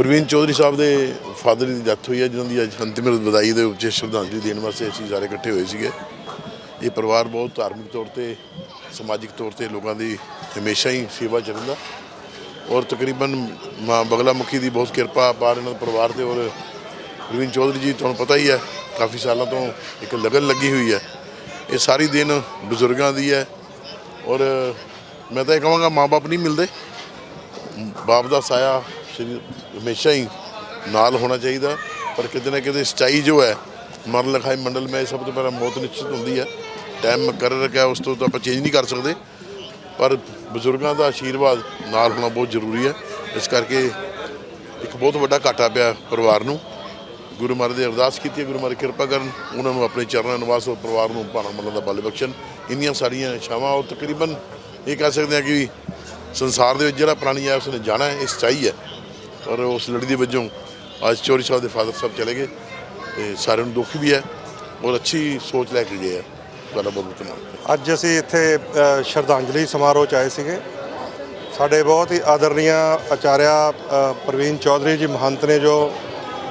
ਪ੍ਰਵੀਨ ਚੌਧਰੀ ਸਾਹਿਬ ਦੇ ਫਾਦਰ ਦੀ ਡੈਥ ਹੋਈ ਹੈ, ਜਿਨ੍ਹਾਂ ਦੀ ਅੱਜ ਅੰਤਿਮ ਵਿਦਾਈ ਦੇ ਉੱਤੇ ਸ਼ਰਧਾਂਜਲੀ ਦੇਣ ਵਾਸਤੇ ਅਸੀਂ ਸਾਰੇ ਇਕੱਠੇ ਹੋਏ ਸੀਗੇ। ਇਹ ਪਰਿਵਾਰ ਬਹੁਤ ਧਾਰਮਿਕ ਤੌਰ ਤੇ, ਸਮਾਜਿਕ ਤੌਰ ਤੇ ਲੋਕਾਂ ਦੀ ਹਮੇਸ਼ਾ ਹੀ ਸੇਵਾ ਚ ਰਹਿੰਦਾ ਔਰ ਤਕਰੀਬਨ ਮਾਂ ਬਗਲਾ ਮੁਖੀ ਦੀ ਬਹੁਤ ਕਿਰਪਾ ਪਾਰ ਇਹਨਾਂ ਦੇ ਪਰਿਵਾਰ ਤੇ ਔਰ ਪ੍ਰਵੀਨ ਚੌਧਰੀ ਜੀ, ਤੁਹਾਨੂੰ ਪਤਾ ਹੀ ਹੈ, ਕਾਫੀ ਸਾਲਾਂ ਤੋਂ ਇੱਕ ਲਗਨ ਲੱਗੀ ਹੋਈ ਹੈ। ਇਹ ਸਾਰੀ ਦਿਨ ਬਜ਼ੁਰਗਾਂ ਦੀ ਹੈ। ਔਰ ਮੈਂ ਤਾਂ ਇਹ ਕਹਾਂਗਾ ਮਾਪੇ ਨਹੀਂ ਮਿਲਦੇ। ਬਾਪ ਦਾ ਸਾਇਆ ਸ਼੍ਰੀ ਹਮੇਸ਼ਾ ਹੀ ਨਾਲ ਹੋਣਾ ਚਾਹੀਦਾ, ਪਰ ਕਿਤੇ ਨਾ ਕਿਤੇ ਸਚਾਈ ਜੋ ਹੈ, ਮਰਨ ਲਿਖਾਈ ਮੰਡਲ ਮੈਂ ਸਭ ਤੋਂ ਪਹਿਲਾਂ ਮੌਤ ਨਿਸ਼ਚਿਤ ਹੁੰਦੀ ਹੈ। ਟਾਈਮ ਮੁਕਰਰ ਰੱਖਿਆ, ਉਸ ਤੋਂ ਤਾਂ ਆਪਾਂ ਚੇਂਜ ਨਹੀਂ ਕਰ ਸਕਦੇ। ਪਰ ਬਜ਼ੁਰਗਾਂ ਦਾ ਆਸ਼ੀਰਵਾਦ ਨਾਲ ਹੋਣਾ ਬਹੁਤ ਜ਼ਰੂਰੀ ਹੈ। ਇਸ ਕਰਕੇ ਇੱਕ ਬਹੁਤ ਵੱਡਾ ਘਾਟਾ ਪਿਆ ਪਰਿਵਾਰ ਨੂੰ। ਗੁਰੂ ਮਹਾਰਾਜ ਦੀ ਅਰਦਾਸ ਕੀਤੀ ਹੈ, ਗੁਰੂ ਮਹਾਰਾਜ ਕਿਰਪਾ ਕਰਨ ਉਹਨਾਂ ਨੂੰ ਆਪਣੇ ਚਰਨਾਂ ਨਿਵਾਸ ਔਰ ਪਰਿਵਾਰ ਨੂੰ ਭਾਣਾ ਮੱਲਣ ਦਾ ਬਲ ਬਖਸ਼ਣ। ਇੰਨੀਆਂ ਸਾਰੀਆਂ ਇਛਾਵਾਂ ਔਰ ਤਕਰੀਬਨ ਇਹ ਕਹਿ ਸਕਦੇ ਹਾਂ ਕਿ ਸੰਸਾਰ ਦੇ ਵਿੱਚ ਜਿਹੜਾ ਪ੍ਰਾਣੀ ਹੈ, ਉਸਨੇ ਜਾਣਾ ਹੈ, ਇਹ ਸੱਚਾਈ ਹੈ। ਔਰ ਉਸ ਲੜੀ ਦੇ ਵਜੋਂ ਅੱਜ ਚੋਰੀ ਸਾਹਿਬ ਦੇ ਫਾਦਰ ਸਾਹਿਬ ਚਲੇ ਗਏ ਤੇ ਸਾਰਿਆਂ ਨੂੰ ਦੁੱਖ ਵੀ ਹੈ ਔਰ ਅੱਛੀ ਸੋਚ ਲੈ ਕੇ ਗਏ ਆ। ਤੁਹਾਡਾ ਬਹੁਤ ਬਹੁਤ ਅੱਜ ਅਸੀਂ ਇੱਥੇ ਸ਼ਰਧਾਂਜਲੀ ਸਮਾਰੋਹ 'ਚ ਆਏ ਸੀਗੇ। ਸਾਡੇ ਬਹੁਤ ਹੀ ਆਦਰਨੀਆ ਆਚਾਰਿਆ ਪ੍ਰਵੀਨ ਚੌਧਰੀ ਜੀ ਮਹੰਤ ਨੇ ਜੋ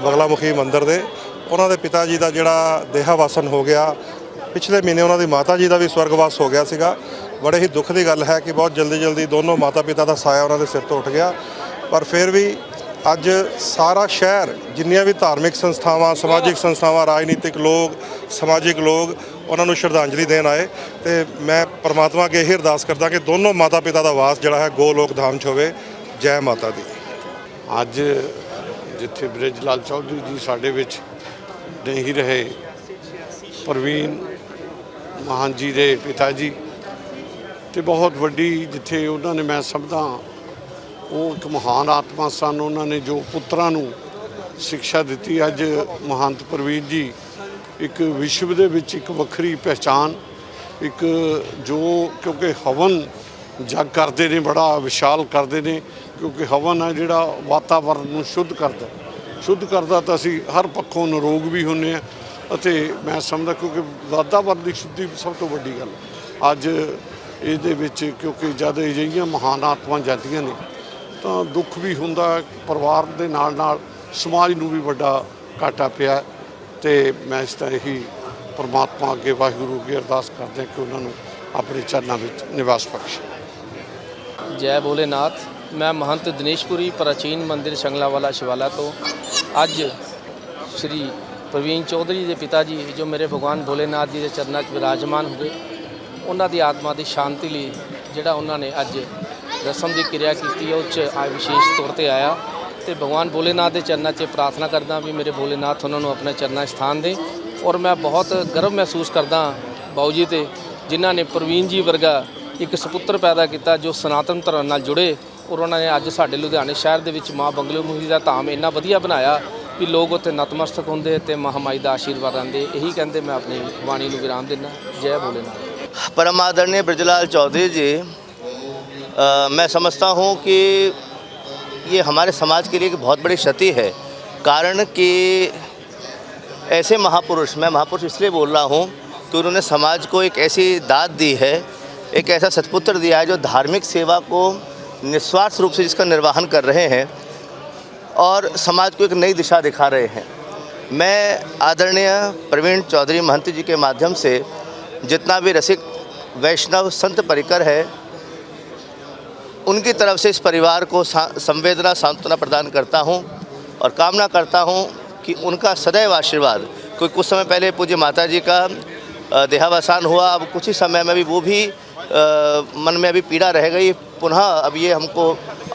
ਬਗਲਾਮੁਖੀ ਮੰਦਿਰ ਦੇ, ਉਹਨਾਂ ਦੇ ਪਿਤਾ ਜੀ ਦਾ ਜਿਹੜਾ ਦੇਹਾਵਾਸਨ ਹੋ ਗਿਆ, ਪਿਛਲੇ ਮਹੀਨੇ ਉਹਨਾਂ ਦੀ ਮਾਤਾ ਜੀ ਦਾ ਵੀ ਸਵਰਗਵਾਸ ਹੋ ਗਿਆ ਸੀਗਾ। ਬੜੇ ਹੀ ਦੁੱਖ ਦੀ ਗੱਲ ਹੈ ਕਿ ਬਹੁਤ ਜਲਦੀ ਜਲਦੀ ਦੋਨੋਂ ਮਾਤਾ ਪਿਤਾ ਦਾ ਸਾਇਆ ਉਹਨਾਂ ਦੇ ਸਿਰ ਤੋਂ ਉੱਠ ਗਿਆ। ਪਰ ਫਿਰ ਵੀ ਅੱਜ ਸਾਰਾ ਸ਼ਹਿਰ, ਜਿੰਨੀਆਂ ਵੀ ਧਾਰਮਿਕ ਸੰਸਥਾਵਾਂ, ਸਮਾਜਿਕ ਸੰਸਥਾਵਾਂ, ਰਾਜਨੀਤਿਕ ਲੋਕ, ਸਮਾਜਿਕ ਲੋਕ, ਉਹਨਾਂ ਨੂੰ ਸ਼ਰਧਾਂਜਲੀ ਦੇਣ ਆਏ ਤੇ ਮੈਂ ਪਰਮਾਤਮਾ ਅੱਗੇ ਇਹ ਅਰਦਾਸ ਕਰਦਾ ਕਿ ਦੋਨੋਂ ਮਾਤਾ ਪਿਤਾ ਦਾ ਵਾਸ ਜਿਹੜਾ ਹੈ, ਗੋਲੋਕ ਧਾਮ 'ਚ ਹੋਵੇ। ਜੈ ਮਾਤਾ ਦੀ। ਅੱਜ ਜਿੱਥੇ ਬ੍ਰਿਜ ਲਾਲ ਚੌਧਰੀ ਜੀ ਸਾਡੇ ਵਿੱਚ ਨਹੀਂ ਰਹੇ, ਪ੍ਰਵੀਨ ਮਹਾਨ ਜੀ ਦੇ ਪਿਤਾ ਜੀ, ਤੇ ਬਹੁਤ ਵੱਡੀ ਜਿੱਥੇ ਉਹਨਾਂ ਨੇ ਮੈਂ ਸਮਝਦਾ ਉਹ ਇੱਕ ਮਹਾਨ ਆਤਮਾ ਸਨ। ਉਹਨਾਂ ਨੇ ਜੋ ਪੁੱਤਰਾਂ ਨੂੰ ਸਿੱਖਿਆ ਦਿੱਤੀ, ਅੱਜ ਮਹੰਤ ਪ੍ਰਵੀਨ ਜੀ ਇੱਕ ਵਿਸ਼ਵ ਦੇ ਵਿੱਚ ਇੱਕ ਵੱਖਰੀ ਪਹਿਚਾਨ ਇੱਕ ਜੋ ਕਿਉਂਕਿ ਹਵਨ ਜਗ ਕਰਦੇ ਨੇ, ਬੜਾ ਵਿਸ਼ਾਲ ਕਰਦੇ ਨੇ, ਕਿਉਂਕਿ ਹਵਨ ਹੈ ਜਿਹੜਾ ਵਾਤਾਵਰਣ ਨੂੰ ਸ਼ੁੱਧ ਕਰਦਾ। ਸ਼ੁੱਧ ਕਰਦਾ ਤਾਂ ਅਸੀਂ ਹਰ ਪੱਖੋਂ ਨਿਰੋਗ ਵੀ ਹੁੰਨੇ ਆ ਅਤੇ ਮੈਂ ਸਮਝਦਾ ਕਿਉਂਕਿ ਵਾਤਾਵਰਣ ਦੀ ਸ਼ੁੱਧੀ ਸਭ ਤੋਂ ਵੱਡੀ ਗੱਲ। ਅੱਜ ਇਹਦੇ ਵਿੱਚ ਕਿਉਂਕਿ ਜਦ ਅਜਿਹੀਆਂ ਮਹਾਨ ਆਤਮਾ ਜਾਂਦੀਆਂ ਨੇ ਤਾਂ ਦੁੱਖ ਵੀ ਹੁੰਦਾ ਪਰਿਵਾਰ ਦੇ ਨਾਲ ਨਾਲ ਸਮਾਜ ਨੂੰ ਵੀ ਵੱਡਾ ਘਾਟਾ ਪਿਆ ਤੇ ਮੈਂ ਇਸ ਤਰ੍ਹਾਂ ਹੀ ਪਰਮਾਤਮਾ ਅੱਗੇ ਵਾਹਿਗੁਰੂ ਅੱਗੇ ਅਰਦਾਸ ਕਰਦੇ ਕਿ ਉਹਨਾਂ ਨੂੰ ਆਪਣੇ ਚਰਨਾਂ ਵਿੱਚ ਨਿਵਾਸ ਬਖਸ਼ੇ। ਜੈ ਭੋਲੇਨਾਥ, ਮੈਂ ਮਹੰਤ ਦਿਨੇਸ਼ਪੁਰੀ ਪ੍ਰਾਚੀਨ ਮੰਦਿਰ ਸ਼ੰਗਲਾਵਾਲਾ ਸ਼ਿਵਾਲਾ ਤੋਂ ਅੱਜ ਸ਼੍ਰੀ ਪ੍ਰਵੀਨ ਚੌਧਰੀ ਦੇ ਪਿਤਾ ਜੀ, ਜੋ ਮੇਰੇ ਭਗਵਾਨ ਭੋਲੇਨਾਥ ਜੀ ਦੇ ਚਰਨਾਂ 'ਚ ਵਿਰਾਜਮਾਨ ਹੋਏ ਉਹਨਾਂ ਦੀ ਆਤਮਾ ਦੀ ਸ਼ਾਂਤੀ ਲਈ ਜਿਹੜਾ ਉਹਨਾਂ ਨੇ ਅੱਜ ਰਸਮ ਦੀ ਕਿਰਿਆ ਕੀਤੀ ਹੈ ਉਹ ਚ ਆ ਵਿਸ਼ੇਸ਼ ਤੌਰ ਤੇ ਆਇਆ। ਤੇ ਭਗਵਾਨ ਭੋਲੇਨਾਥ ਦੇ ਚਰਨਾਂ 'ਚ ਪ੍ਰਾਰਥਨਾ ਕਰਦਾ ਵੀ ਮੇਰੇ ਭੋਲੇਨਾਥ ਉਹਨਾਂ ਨੂੰ ਆਪਣੇ ਚਰਨਾਂ ਸਥਾਨ ਦੇ। ਔਰ ਮੈਂ ਬਹੁਤ ਗਰਵ ਮਹਿਸੂਸ ਕਰਦਾ ਬਾਉ ਜੀ ਤੇ, ਜਿਨ੍ਹਾਂ ਨੇ ਪ੍ਰਵੀਨ ਜੀ ਵਰਗਾ ਇੱਕ ਸੁਪੁੱਤਰ ਪੈਦਾ ਕੀਤਾ ਜੋ ਸਨਾਤਨ ਧਰਮ ਨਾਲ ਜੁੜੇ ਔਰ ਉਹਨਾਂ ਨੇ ਅੱਜ ਸਾਡੇ ਲੁਧਿਆਣੇ ਸ਼ਹਿਰ ਦੇ ਵਿੱਚ ਮਾਂ ਬੰਗਲੇ ਮੁਹੀ ਦਾ ਧਾਮ ਇੰਨਾ ਵਧੀਆ ਬਣਾਇਆ ਵੀ ਲੋਕ ਉੱਥੇ ਨਤਮਸਤਕ ਹੁੰਦੇ ਤੇ ਮਹਾਮਾਈ ਦਾ ਆਸ਼ੀਰਵਾਦ ਆਂਦੇ ਇਹੀ ਕਹਿੰਦੇ ਮੈਂ ਆਪਣੀ ਬਾਣੀ ਨੂੰ ਵਿਰਾਮ ਦਿੰਦਾ। ਜੈ ਭੋਲੇਨਾਥ। ਪਰਮਾਦਰ ਨੇ ਬ੍ਰਿਜਲਾਲ ਚੌਧਰੀ ਜੀ अ, मैं समझता हूँ कि ये हमारे समाज के लिए एक बहुत बड़ी क्षति है। कारण कि ऐसे महापुरुष मैं महापुरुष इसलिए बोल रहा हूँ कि उन्होंने समाज को एक ऐसी दाद दी है एक ऐसा सतपुत्र दिया है जो धार्मिक सेवा को निस्वार्थ रूप से जिसका निर्वाहन कर रहे हैं और समाज को एक नई दिशा दिखा रहे हैं। मैं आदरणीय प्रवीण चौधरी महंत जी के माध्यम से जितना भी रसिक वैष्णव संत परिकर है उनकी तरफ़ से इस परिवार को संवेदना सांत्वना प्रदान करता हूँ और कामना करता हूँ कि उनका सदैव आशीर्वाद। कोई कुछ समय पहले पूज्य माता जी का देहावसान हुआ अब कुछ ही समय में भी वो भी अ, मन में अभी पीड़ा रह गई। पुनः अब ये हमको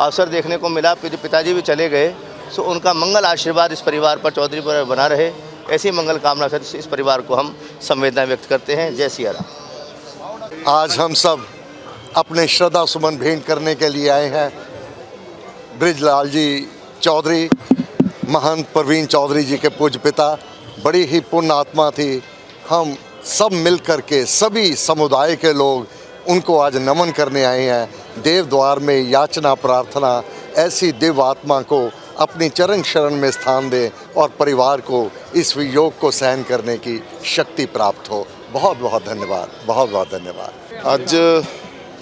अवसर देखने को मिला पिताजी भी चले गए। सो उनका मंगल आशीर्वाद इस परिवार पर चौधरी पर बना रहे। ऐसी मंगल कामना से इस परिवार को हम संवेदना व्यक्त करते हैं। जय सिया आज हम सब अपने श्रद्धा सुमन भेंट करने के लिए आए हैं। ब्रिजलाल जी चौधरी, महंत प्रवीण चौधरी जी के पूज्य पिता, बड़ी ही पुण्य आत्मा थी। हम सब मिल कर के सभी समुदाय के लोग उनको आज नमन करने आए हैं। देव द्वार में याचना प्रार्थना, ऐसी दिव्य आत्मा को अपनी चरण शरण में स्थान दें और परिवार को इस योग को सहन करने की शक्ति प्राप्त हो। बहुत बहुत धन्यवाद बहुत बहुत धन्यवाद। ਅੱਜ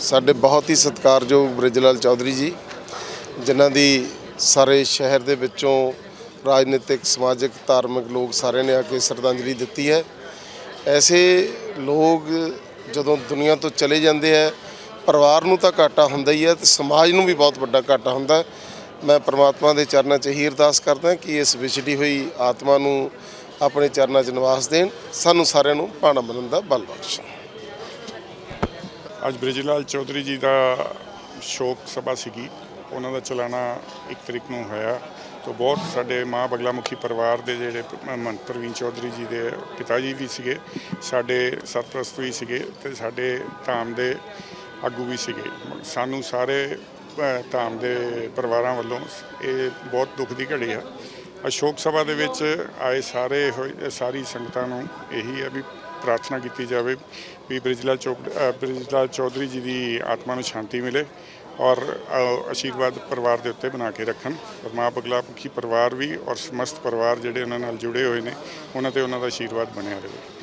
ਸਾਡੇ ਬਹੁਤ ਹੀ ਸਤਿਕਾਰਯੋਗ ਬ੍ਰਿਜਲਾਲ ਚੌਧਰੀ ਜੀ, ਜਿਨ੍ਹਾਂ ਦੀ ਸਾਰੇ ਸ਼ਹਿਰ ਦੇ ਵਿੱਚੋਂ ਰਾਜਨੀਤਿਕ, ਸਮਾਜਿਕ, ਧਾਰਮਿਕ ਲੋਕ ਸਾਰਿਆਂ ਨੇ ਆ ਕੇ ਸ਼ਰਧਾਂਜਲੀ ਦਿੱਤੀ ਹੈ। ਐਸੇ ਲੋਕ ਜਦੋਂ ਦੁਨੀਆ ਤੋਂ ਚਲੇ ਜਾਂਦੇ ਹੈ, ਪਰਿਵਾਰ ਨੂੰ ਤਾਂ ਘਾਟਾ ਹੁੰਦਾ ਹੀ ਹੈ ਤੇ ਸਮਾਜ ਨੂੰ ਵੀ ਬਹੁਤ ਵੱਡਾ ਘਾਟਾ ਹੁੰਦਾ ਮੈਂ ਪ੍ਰਮਾਤਮਾ ਦੇ ਚਰਨਾਂ 'ਚ ਹੀ ਅਰਦਾਸ ਕਰਦਾ ਕਿ ਇਸ ਵਿਛੜੀ ਹੋਈ ਆਤਮਾ ਨੂੰ ਆਪਣੇ ਚਰਨਾਂ 'ਚ ਨਿਵਾਸ ਦੇਣ। ਸਾਨੂੰ ਸਾਰਿਆਂ ਨੂੰ ਭਾਣਾ ਬਣਨ ਦਾ ਬਲ ਬਖਸ਼ਣ। ਅੱਜ ਬ੍ਰਿਜ ਲਾਲ ਚੌਧਰੀ ਜੀ ਦਾ ਸ਼ੋਕ ਸਭਾ ਸੀਗੀ। ਉਹਨਾਂ ਦਾ ਚਲਾਣਾ ਇੱਕ ਤਰੀਕ ਨੂੰ ਹੋਇਆ। ਤੋਂ ਬਹੁਤ ਸਾਡੇ ਮਾਂ ਬਗਲਾ ਮੁਖੀ ਪਰਿਵਾਰ ਦੇ ਜਿਹੜੇ ਮਹੰਤ ਪ੍ਰਵੀਨ ਚੌਧਰੀ ਜੀ ਦੇ ਪਿਤਾ ਜੀ ਵੀ ਸੀਗੇ, ਸਾਡੇ ਸਰਪ੍ਰਸਤ ਵੀ ਸੀਗੇ ਤੇ ਸਾਡੇ ਧਾਮ ਦੇ ਆਗੂ ਵੀ ਸੀਗੇ। ਸਾਨੂੰ ਸਾਰੇ ਧਾਮ ਦੇ ਪਰਿਵਾਰਾਂ ਵੱਲੋਂ ਇਹ ਬਹੁਤ ਦੁੱਖ ਦੀ ਘੜੀ ਆ। ਅਸ਼ੋਕ ਸਭਾ ਦੇ ਵਿੱਚ ਆਏ ਸਾਰੇ ਹੋਏ- ਸਾਰੀ ਸੰਗਤਾਂ ਨੂੰ ਇਹੀ ਹੈ ਵੀ ਪ੍ਰਾਰਥਨਾ ਕੀਤੀ ਜਾਵੇ ਵੀ ਬ੍ਰਿਜਲਾਲ ਚੌਕ ਅ, ਬ੍ਰਿਜਲਾਲ ਚੌਧਰੀ ਜੀ ਦੀ ਆਤਮਾ ਨੂੰ ਸ਼ਾਂਤੀ ਮਿਲੇ ਔਰ ਆਸ਼ੀਰਵਾਦ ਪਰਿਵਾਰ ਦੇ ਉੱਤੇ ਬਣਾ ਕੇ ਰੱਖਣ। ਔਰ ਮਾਂ ਬਗਲਾ ਪੱਖੀ ਪਰਿਵਾਰ ਵੀ ਔਰ ਸਮਸਤ ਪਰਿਵਾਰ ਜਿਹੜੇ ਉਹਨਾਂ ਨਾਲ ਜੁੜੇ ਹੋਏ ਨੇ ਉਹਨਾਂ ਤੇ ਉਹਨਾਂ ਦਾ ਆਸ਼ੀਰਵਾਦ ਬਣਿਆ ਰਹੇ।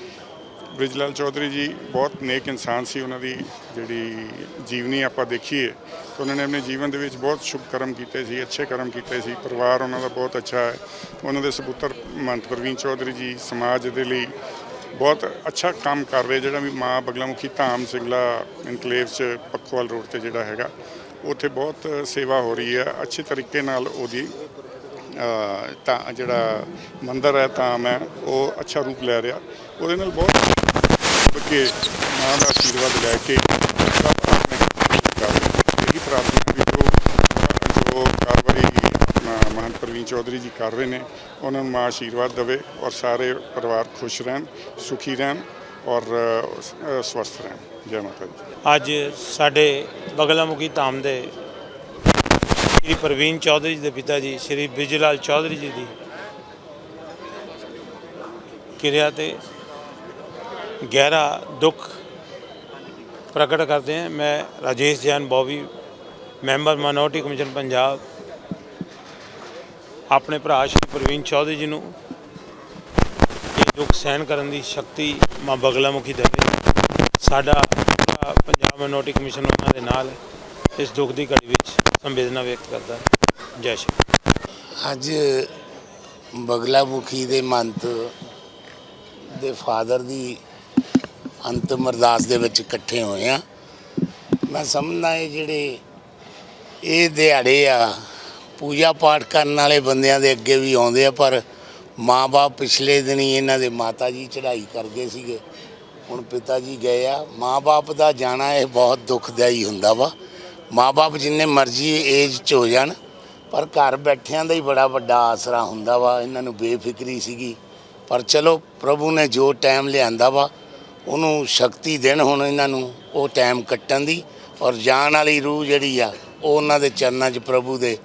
ਬ੍ਰਿਜਲਾਲ ਚੌਧਰੀ ਜੀ ਬਹੁਤ ਨੇਕ ਇਨਸਾਨ ਸੀ ਉਹਨਾਂ ਦੀ ਜਿਹੜੀ ਜੀਵਨੀ ਆਪਾਂ ਦੇਖੀਏ ਤਾਂ ਉਹਨਾਂ ਨੇ ਆਪਣੇ ਜੀਵਨ ਦੇ ਵਿੱਚ ਬਹੁਤ ਸ਼ੁਭ ਕਰਮ ਕੀਤੇ ਸੀ ਅੱਛੇ ਕਰਮ ਕੀਤੇ ਸੀ। ਪਰਿਵਾਰ ਉਹਨਾਂ ਦਾ ਬਹੁਤ ਅੱਛਾ ਹੈ। ਉਹਨਾਂ ਦੇ ਸਪੁੱਤਰ ਮਹੰਤ ਪ੍ਰਵੀਨ ਚੌਧਰੀ ਜੀ ਸਮਾਜ ਦੇ ਲਈ ਬਹੁਤ ਅੱਛਾ ਕੰਮ ਕਰ ਰਹੇ ਜਿਹੜਾ ਵੀ ਮਾਂ ਬਗਲਾਮੁਖੀ ਧਾਮ ਸਿੰਗਲਾ ਇਨਕਲੇਵ ਚ ਪੱਖੋਵਾਲ ਰੋਡ ਤੇ ਜਿਹੜਾ ਹੈਗਾ ਉੱਥੇ ਬਹੁਤ ਸੇਵਾ ਹੋ ਰਹੀ ਹੈ। ਅੱਛੇ ਤਰੀਕੇ ਨਾਲ ਉਹਦੀ ਅ, ਤਾਂ ਜਿਹੜਾ ਮੰਦਰ ਹੈ ਧਾਮ ਹੈ ਉਹ ਅੱਛਾ ਰੂਪ ਲੈ ਰਿਹਾ। ਉਹਦੇ ਨਾਲ ਬਹੁਤ ਕਿ ਮਾਂ ਦਾ ਆਸ਼ੀਰਵਾਦ ਲੈ ਕੇ ਸਭ ਆਪਣੇ ਇਹੀ ਪ੍ਰਾਰਥਨਾ ਵੀ ਜੋ ਜੋ ਕਾਰਵਾਈ ਆਪਣਾ ਪ੍ਰਵੀਨ ਚੌਧਰੀ ਜੀ ਕਰ ਰਹੇ ਨੇ, ਉਹਨਾਂ ਨੂੰ ਮਾਂ ਆਸ਼ੀਰਵਾਦ ਦੇਵੇ ਔਰ ਸਾਰੇ ਪਰਿਵਾਰ ਖੁਸ਼ ਰਹਿਣ, ਸੁਖੀ ਰਹਿਣ ਔਰ ਸਵਸਥ ਰਹਿਣ। ਜੈ ਮਾਤਾ ਜੀ ਅੱਜ ਸਾਡੇ ਬਗਲਾਮੁਖੀ ਧਾਮ ਦੇ ਸ੍ਰੀ ਪ੍ਰਵੀਨ ਚੌਧਰੀ ਜੀ ਦੇ ਪਿਤਾ ਜੀ, ਸ੍ਰੀ ਬਿਜਲਾਲ ਚੌਧਰੀ ਜੀ ਦੀ ਕਿਰਿਆ ਤੇ ਗਹਿਰਾ ਦੁੱਖ ਪ੍ਰਗਟ ਕਰਦੇ ਹਾਂ। ਮੈਂ Rajesh Jain Bobby member minority commission Punjab, ਆਪਣੇ ਭਰਾ ਸ਼੍ਰੀ ਪ੍ਰਵੀਨ ਚੌਧਰੀ ਜੀ ਨੂੰ ਇਹ ਦੁੱਖ ਸਹਿਣ ਕਰਨ ਦੀ ਸ਼ਕਤੀ ਮਾਂ ਬਗਲਾਮੁਖੀ ਦੇਵੇ ਸਾਡਾ ਪੰਜਾਬ ਮਿਨੋਰਟੀ ਕਮਿਸ਼ਨ ਉਹਨਾਂ ਦੇ ਨਾਲ ਇਸ ਦੁੱਖ ਦੀ ਘੜੀ ਵਿੱਚ ਸੰਵੇਦਨਾ ਵਿਅਕਤ ਕਰਦਾ ਜੈ ਸ਼੍ਰੀ ਅੱਜ ਬਗਲਾ ਮੁਖੀ ਦੇ ਮੰਤ ਦੇ ਫਾਦਰ ਦੀ ਅੰਤਮ ਅਰਦਾਸ ਦੇ ਵਿੱਚ ਇਕੱਠੇ ਹੋਏ ਆ ਮੈਂ ਸਮਝਦਾ ਇਹ ਜਿਹੜੇ ਇਹ ਦਿਹਾੜੇ ਆ ਪੂਜਾ ਪਾਠ ਕਰਨ ਵਾਲੇ ਬੰਦਿਆਂ ਦੇ ਅੱਗੇ ਵੀ ਆਉਂਦੇ ਆ, ਪਰ ਮਾਂ-ਬਾਪ ਪਿਛਲੇ ਦਿਨੀ ਇਹਨਾਂ ਦੇ ਮਾਤਾ ਜੀ ਚੜ੍ਹਾਈ ਕਰ ਗਏ ਸੀਗੇ। ਹੁਣ ਪਿਤਾ ਜੀ ਗਏ ਆ। ਮਾਂ-ਬਾਪ ਦਾ ਜਾਣਾ ਇਹ ਬਹੁਤ ਦੁਖਦਾਈ ਹੁੰਦਾ ਵਾ। ਮਾਂ-ਬਾਪ ਜਿੰਨੇ ਮਰਜ਼ੀ ਏਜ 'ਚ ਹੋ ਜਾਣ, ਪਰ ਘਰ ਬੈਠਿਆਂ ਦਾ ਹੀ ਬੜਾ ਵੱਡਾ ਆਸਰਾ ਹੁੰਦਾ ਵਾ। ਇਹਨਾਂ ਨੂੰ ਬੇਫਿਕਰੀ ਸੀਗੀ। ਪਰ ਚਲੋ, ਪ੍ਰਭੂ ਨੇ ਜੋ ਟਾਈਮ ਲਿਆਂਦਾ ਵਾ ਉਹਨੂੰ ਸ਼ਕਤੀ ਦੇਣ ਹੁਣ ਇਹਨਾਂ ਨੂੰ ਉਹ ਟਾਈਮ ਕੱਟਣ ਦੀ ਔਰ ਜਾਣ ਵਾਲੀ ਰੂਹ ਜਿਹੜੀ ਆ ਉਹ ਉਹਨਾਂ ਦੇ ਚਰਨਾਂ 'ਚ ਪ੍ਰਭੂ ਦੇ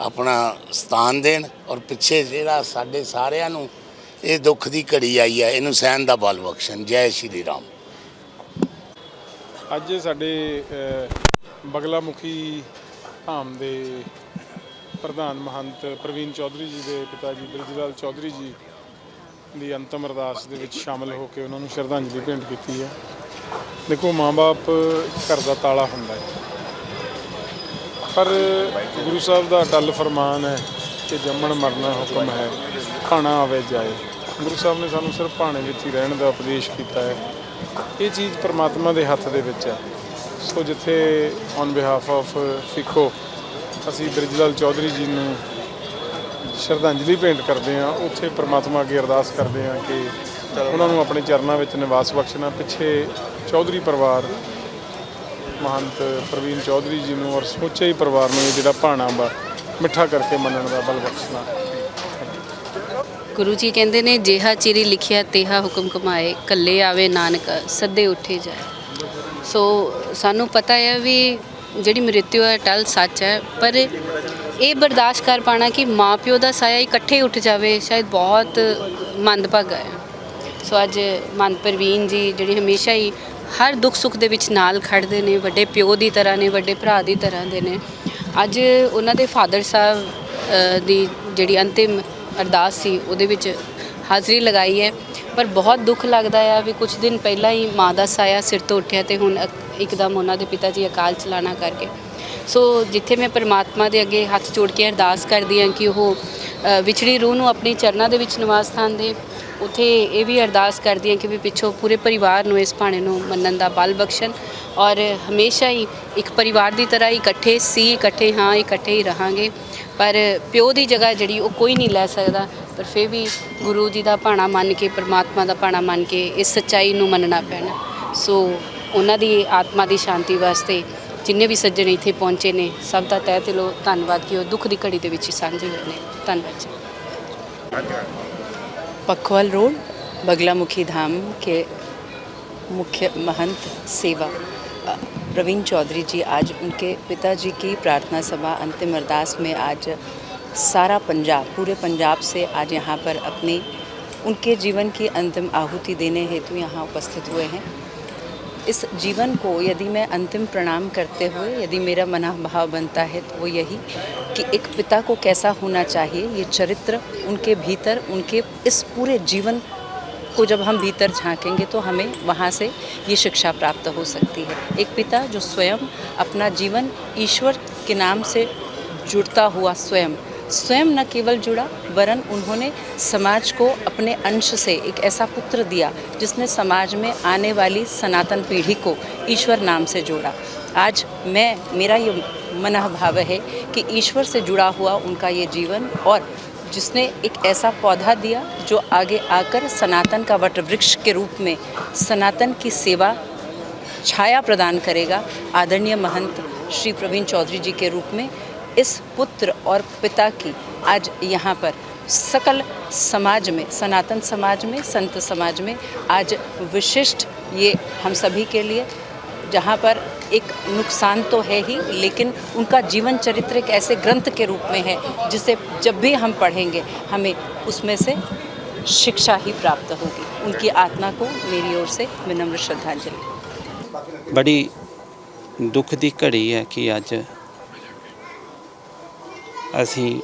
ਆਪਣਾ ਸਥਾਨ ਦੇਣ ਔਰ ਪਿੱਛੇ ਜਿਹੜਾ ਸਾਡੇ ਸਾਰਿਆਂ ਨੂੰ ਇਹ ਦੁੱਖ ਦੀ ਘੜੀ ਆਈ ਹੈ ਇਹਨੂੰ ਸਹਿਣ ਦਾ ਬਲ ਬਖਸ਼ਣ। ਜੈ ਸ਼੍ਰੀ ਰਾਮ। ਅੱਜ ਸਾਡੇ ਅ, ਬਗਲਾ ਮੁਖੀ ਧਾਮ ਦੇ ਪ੍ਰਧਾਨ ਮਹੰਤ ਪ੍ਰਵੀਨ ਚੌਧਰੀ ਜੀ ਦੇ ਪਿਤਾ ਜੀ ਬ੍ਰਿਜਲਾਲ ਚੌਧਰੀ ਜੀ ਦੀ ਅੰਤਮ ਅਰਦਾਸ ਦੇ ਵਿੱਚ ਸ਼ਾਮਲ ਹੋ ਕੇ ਉਹਨਾਂ ਨੂੰ ਸ਼ਰਧਾਂਜਲੀ ਭੇਂਟ ਕੀਤੀ ਹੈ। ਦੇਖੋ, ਮਾਂ-ਬਾਪ ਘਰ ਦਾ ਤਾਲਾ ਹੁੰਦਾ ਹੈ। ਪਰ ਗੁਰੂ ਸਾਹਿਬ ਦਾ ਅਟਲ ਫਰਮਾਨ ਹੈ ਕਿ ਜੰਮਣ ਮਰਨਾ ਹੁਕਮ ਹੈ, ਖਾਣਾ ਆਵੇ ਜਾਏ। ਗੁਰੂ ਸਾਹਿਬ ਨੇ ਸਾਨੂੰ ਸਿਰਫ ਭਾਣੇ ਵਿੱਚ ਹੀ ਰਹਿਣ ਦਾ ਉਪਦੇਸ਼ ਕੀਤਾ ਹੈ। ਇਹ ਚੀਜ਼ ਪਰਮਾਤਮਾ ਦੇ ਹੱਥ ਦੇ ਵਿੱਚ ਹੈ। ਸੋ ਜਿੱਥੇ ਔਨ ਬਿਹਾਫ ਆਫ ਸਿੱਖੋ, ਅਸੀਂ ਬ੍ਰਿਜਲਾਲ ਚੌਧਰੀ ਜੀ ਨੂੰ ਸ਼ਰਧਾਂਜਲੀ ਭੇਂਟ ਕਰਦੇ ਹਾਂ। ਉੱਥੇ ਪ੍ਰਮਾਤਮਾ ਅੱਗੇ ਅਰਦਾਸ ਕਰਦੇ ਹਾਂ ਕਿ ਉਹਨਾਂ ਨੂੰ ਆਪਣੇ ਚਰਨਾਂ ਵਿੱਚ ਨਿਵਾਸ ਬਖਸ਼ਣਾ। ਪਿੱਛੇ ਚੌਧਰੀ ਪਰਿਵਾਰ, ਮਹੰਤ ਪ੍ਰਵੀਨ ਚੌਧਰੀ ਜੀ ਨੂੰ ਔਰ ਸਮੁੱਚੇ ਹੀ ਪਰਿਵਾਰ ਨੂੰ ਜਿਹੜਾ ਭਾਣਾ ਵਾ ਮਿੱਠਾ ਕਰਕੇ ਮੰਨਣ ਦਾ ਬਲ ਬਖਸ਼ਣਾ। ਗੁਰੂ ਜੀ ਕਹਿੰਦੇ ਨੇ, ਜਿਹਾ ਚਿਰੀ ਲਿਖਿਆ, ਤੇਹਾ ਹੁਕਮ ਕਮਾਏ। ਕੱਲੇ ਆਵੇ ਨਾਨਕ, ਸੱਦੇ ਉੱਠੇ ਜਾਏ। ਸੋ ਸਾਨੂੰ ਪਤਾ ਹੈ ਵੀ ਜਿਹੜੀ ਮ੍ਰਿਤਿੂ ਹੈ ਟਲ ਸੱਚ ਹੈ, ਪਰ ਇਹ ਬਰਦਾਸ਼ਤ ਕਰ ਪਾਣਾ ਕਿ ਮਾਪਿਓ ਦਾ ਸਾਇਆ ਇਕੱਠੇ ਉੱਠ ਜਾਵੇ, ਸ਼ਾਇਦ ਬਹੁਤ ਮੰਦਭਾਗਾ ਹੈ। ਸੋ ਅੱਜ ਮਨ ਪ੍ਰਵੀਨ ਜੀ ਜਿਹੜੀ ਹਮੇਸ਼ਾ ਹੀ ਹਰ ਦੁੱਖ ਸੁੱਖ ਦੇ ਵਿੱਚ ਨਾਲ ਖੜਦੇ ਨੇ, ਵੱਡੇ ਪਿਓ ਦੀ ਤਰ੍ਹਾਂ ਨੇ, ਵੱਡੇ ਭਰਾ ਦੀ ਤਰ੍ਹਾਂ ਦੇ ਨੇ। ਅੱਜ ਉਹਨਾਂ ਦੇ ਫਾਦਰ ਸਾਹਿਬ ਦੀ ਜਿਹੜੀ ਅੰਤਿਮ ਅਰਦਾਸ ਸੀ, ਉਹਦੇ ਵਿੱਚ ਹਾਜ਼ਰੀ ਲਗਾਈ ਹੈ। ਪਰ ਬਹੁਤ ਦੁੱਖ ਲੱਗਦਾ ਆ ਵੀ ਕੁਝ ਦਿਨ ਪਹਿਲਾਂ ਹੀ ਮਾਂ ਦਾ ਸਾਇਆ ਸਿਰ ਤੋਂ ਉੱਠਿਆ ਤੇ ਹੁਣ ਇੱਕਦਮ ਉਹਨਾਂ ਦੇ ਪਿਤਾ ਜੀ ਅਕਾਲ ਚਲਾਣਾ ਕਰਕੇ ਸੋ ਜਿੱਥੇ ਮੈਂ ਪਰਮਾਤਮਾ ਦੇ ਅੱਗੇ ਹੱਥ ਜੋੜ ਕੇ ਅਰਦਾਸ ਕਰਦੀ ਹਾਂ ਕਿ ਉਹ ਵਿਛੜੀ ਰੂਹ ਨੂੰ ਆਪਣੀ ਚਰਨਾਂ ਦੇ ਵਿੱਚ ਨਿਵਾਸ ਸਥਾਨ ਦੇ। ਉਥੇ ਇਹ ਵੀ ਅਰਦਾਸ ਕਰਦੀ ਹਾਂ ਕਿ ਵੀ ਪਿੱਛੋਂ ਪੂਰੇ ਪਰਿਵਾਰ ਨੂੰ ਇਸ ਭਾਣੇ ਨੂੰ ਮੰਨਣ ਦਾ ਬਲ ਬਖਸ਼ਣ ਔਰ ਹਮੇਸ਼ਾ ਹੀ ਇੱਕ ਪਰਿਵਾਰ ਦੀ ਤਰ੍ਹਾਂ ਇਕੱਠੇ ਸੀ, ਇਕੱਠੇ ਹਾਂ, ਇਕੱਠੇ ਹੀ ਰਹਾਂਗੇ। ਪਰ ਪਿਓ ਦੀ ਜਗ੍ਹਾ ਜਿਹੜੀ ਉਹ ਕੋਈ ਨਹੀਂ ਲੈ ਸਕਦਾ। ਪਰ ਫਿਰ ਵੀ ਗੁਰੂ ਜੀ ਦਾ ਭਾਣਾ ਮੰਨ ਕੇ, ਪਰਮਾਤਮਾ ਦਾ ਭਾਣਾ ਮੰਨ ਕੇ ਇਸ ਸੱਚਾਈ ਨੂੰ ਮੰਨਣਾ ਪੈਣਾ। ਸੋ ਉਹਨਾਂ ਦੀ ਆਤਮਾ ਦੀ ਸ਼ਾਂਤੀ ਵਾਸਤੇ ਜਿੰਨੇ ਵੀ ਸੱਜਣ ਇੱਥੇ ਪਹੁੰਚੇ ਨੇ ਸਭ ਦਾ ਤਹਿ ਦਿਲੋਂ ਧੰਨਵਾਦ ਕਿ ਉਹ ਦੁੱਖ ਦੀ ਘੜੀ ਦੇ ਵਿੱਚ ਹੀ ਸਾਂਝੇ ਹੋਏ ਨੇ ਧੰਨਵਾਦ ਜੀ पखवाल रोड बगलामुखी धाम के मुख्य महंत सेवा अ, प्रवीण चौधरी जी आज उनके पिताजी की प्रार्थना सभा अंतिम अरदास में आज सारा पंजाब पूरे पंजाब से आज यहाँ पर अपनी उनके जीवन की अंतिम आहुति देने हेतु यहाँ उपस्थित हुए हैं इस जीवन को यदि मैं अंतिम प्रणाम करते हुए, यदि मेरा मना भाव बनता है तो वो यही कि एक पिता को कैसा होना चाहिए, ये चरित्र उनके भीतर, उनके इस पूरे जीवन को जब हम भीतर झांकेंगे तो हमें वहाँ से ये शिक्षा प्राप्त हो सकती है। एक पिता जो स्वयं अपना जीवन ईश्वर के नाम से जुड़ता हुआ स्वयं स्वयं न केवल जुड़ा, वरन उन्होंने समाज को अपने अंश से एक ऐसा पुत्र दिया, जिसने समाज में आने वाली सनातन पीढ़ी को ईश्वर नाम से जोड़ा। आज मैं, मेरा ये मनोभाव है कि ईश्वर से जुड़ा हुआ उनका ये जीवन और जिसने एक ऐसा पौधा दिया, जो आगे आकर सनातन का वट वृक्ष के रूप में सनातन की सेवा, छाया प्रदान करेगा। आदरणीय महंत श्री प्रवीण चौधरी जी के रूप में इस पुत्र और पिता की आज यहाँ पर सकल समाज में, सनातन समाज में, संत समाज में आज विशिष्ट ये हम सभी के लिए, जहाँ पर एक नुकसान तो है ही, लेकिन उनका जीवन चरित्र एक ऐसे ग्रंथ के रूप में है, जिसे जब भी हम पढ़ेंगे, हमें उसमें से शिक्षा ही प्राप्त होगी। उनकी आत्मा को मेरी ओर से विनम्र श्रद्धांजलि। बड़ी दुख की घड़ी है कि आज ਅਸੀਂ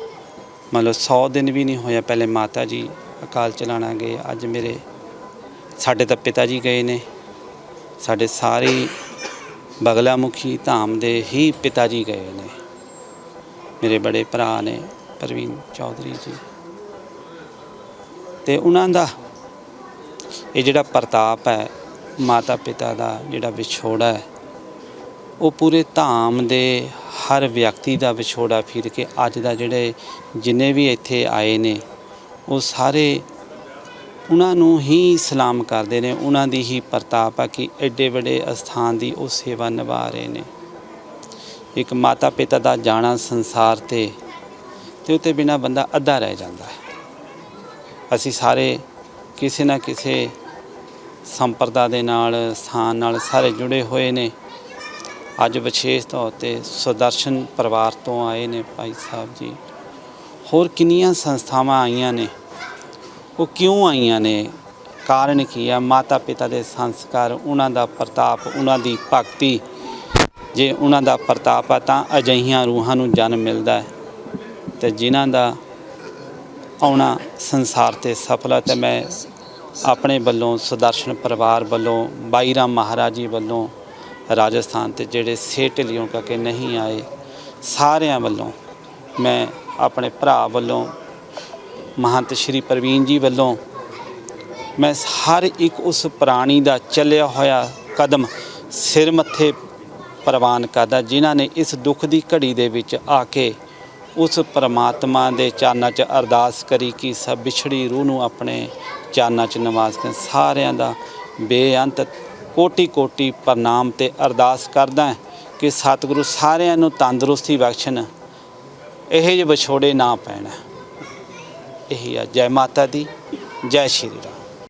ਮੰਨ ਲਓ 100 ਦਿਨ ਵੀ ਨਹੀਂ ਹੋਇਆ, ਪਹਿਲੇ ਮਾਤਾ ਜੀ ਅਕਾਲ ਚਲਾਣਾ ਗਏ, ਅੱਜ ਮੇਰੇ ਸਾਡੇ ਤਾਂ ਪਿਤਾ ਜੀ ਗਏ ਨੇ, ਸਾਡੇ ਸਾਰੇ ਬਗਲਾਮੁਖੀ ਧਾਮ ਦੇ ਹੀ ਪਿਤਾ ਜੀ ਗਏ ਨੇ। ਮੇਰੇ ਬੜੇ ਭਰਾ ਨੇ, ਪ੍ਰਵੀਨ ਚੌਧਰੀ ਜੀ। ਤੇ ਉਹਨਾਂ ਦਾ ਇਹ ਜਿਹੜਾ ਪ੍ਰਤਾਪ ਹੈ ਮਾਤਾ ਪਿਤਾ ਦਾ ਜਿਹੜਾ ਵਿਛੋੜਾ ਹੈ, ਉਹ ਪੂਰੇ ਧਾਮ ਦੇ ਹਰ ਵਿਅਕਤੀ ਦਾ ਵਿਛੋੜਾ ਫਿਰ ਕੇ ਅੱਜ ਦਾ ਜਿਹੜੇ ਜਿੰਨੇ ਵੀ ਇੱਥੇ ਆਏ ਨੇ, ਉਹ ਸਾਰੇ ਉਹਨਾਂ ਨੂੰ ਹੀ ਸਲਾਮ ਕਰਦੇ ਨੇ, ਉਹਨਾਂ ਦੀ ਹੀ ਪ੍ਰਤਾਪ ਆ ਕਿ ਐਡੇ ਵੱਡੇ ਅਸਥਾਨ ਦੀ ਉਹ ਸੇਵਾ ਨਿਭਾ ਰਹੇ ਨੇ। ਇੱਕ ਮਾਤਾ ਪਿਤਾ ਦਾ ਜਾਣਾ ਸੰਸਾਰ ਤੇ ਤੇ ਉਤੇ ਬਿਨਾ ਬੰਦਾ ਅੱਧਾ ਰਹਿ ਜਾਂਦਾ ਹੈ। ਅਸੀਂ ਸਾਰੇ ਕਿਸੇ ਨਾ ਕਿਸੇ ਸੰਪਰਦਾ ਦੇ ਨਾਲ, ਸਥਾਨ ਨਾਲ ਸਾਰੇ ਜੁੜੇ ਹੋਏ ਨੇ। ਅੱਜ ਵਿਸ਼ੇਸ਼ ਤੌਰ ਤੇ ਸੁਦਰਸ਼ਨ ਪਰਿਵਾਰ ਤੋਂ ਆਏ ਨੇ ਭਾਈ ਸਾਹਿਬ ਜੀ। ਹੋਰ ਕਿੰਨੀਆਂ ਸੰਸਥਾਵਾਂ ਆਈਆਂ ਨੇ? ਉਹ ਕਿਉਂ ਆਈਆਂ ਨੇ? ਕਾਰਨ ਕੀ ਆ? ਮਾਤਾ ਪਿਤਾ ਦੇ ਸੰਸਕਾਰ, ਉਹਨਾਂ ਦਾ ਪ੍ਰਤਾਪ, ਉਹਨਾਂ ਦੀ ਭਗਤੀ। ਜੇ ਉਹਨਾਂ ਦਾ ਪ੍ਰਤਾਪ ਆ ਤਾਂ ਅਜਿਹੀਆਂ ਰੂਹਾਂ ਨੂੰ ਜਨਮ ਮਿਲਦਾ ਹੈ ਤੇ ਜਿਨ੍ਹਾਂ ਦਾ ਆਉਣਾ ਸੰਸਾਰ ਤੇ ਸਫਲ ਹੈ ਤੇ ਮੈਂ ਆਪਣੇ ਵੱਲੋਂ ਸੁਦਰਸ਼ਨ ਪਰਿਵਾਰ ਵੱਲੋਂ, ਬਾਈ ਰਾਮ ਮਹਾਰਾਜ ਜੀ ਵੱਲੋਂ ਰਾਜਸਥਾਨ ਤੇ ਜਿਹੜੇ ਸੇਠ ਲਿਓ ਕਰਕੇ ਨਹੀਂ ਆਏ, ਸਾਰਿਆਂ ਵੱਲੋਂ ਮੈਂ ਆਪਣੇ ਭਰਾ ਵੱਲੋਂ, ਮਹੰਤ ਸ਼੍ਰੀ ਪ੍ਰਵੀਨ ਜੀ ਵੱਲੋਂ ਮੈਂ ਹਰ ਇੱਕ ਉਸ ਪ੍ਰਾਣੀ ਦਾ ਚੱਲਿਆ ਹੋਇਆ ਕਦਮ ਸਿਰ ਮੱਥੇ ਪ੍ਰਵਾਨ ਕਰਦਾ, ਜਿਨ੍ਹਾਂ ਨੇ ਇਸ ਦੁੱਖ ਦੀ ਘੜੀ ਦੇ ਵਿੱਚ ਆ ਕੇ ਉਸ ਪਰਮਾਤਮਾ ਦੇ ਚਰਨਾਂ 'ਚ ਅਰਦਾਸ ਕਰੀ ਕਿ ਸਭ ਵਿਛੜੀ ਰੂਹ ਨੂੰ ਆਪਣੇ ਚਰਨਾਂ 'ਚ ਨਿਵਾਸ ਕਰਨ ਸਾਰਿਆਂ ਦਾ ਬੇਅੰਤ ਕੋਟੀ ਕੋਟੀ ਪ੍ਰਣਾਮ ਤੇ ਅਰਦਾਸ ਕਰਦਾ ਕਿ ਸਤਿਗੁਰੂ ਸਾਰਿਆਂ ਨੂੰ ਤੰਦਰੁਸਤੀ ਬਖਸ਼ਣ। ਇਹ ਜਿਹੇ ਵਿਛੋੜੇ ਨਾ ਪੈਣ। ਇਹੀ ਆ। ਜੈ ਮਾਤਾ ਦੀ, ਜੈ ਸ਼੍ਰੀ ਰਾਮ।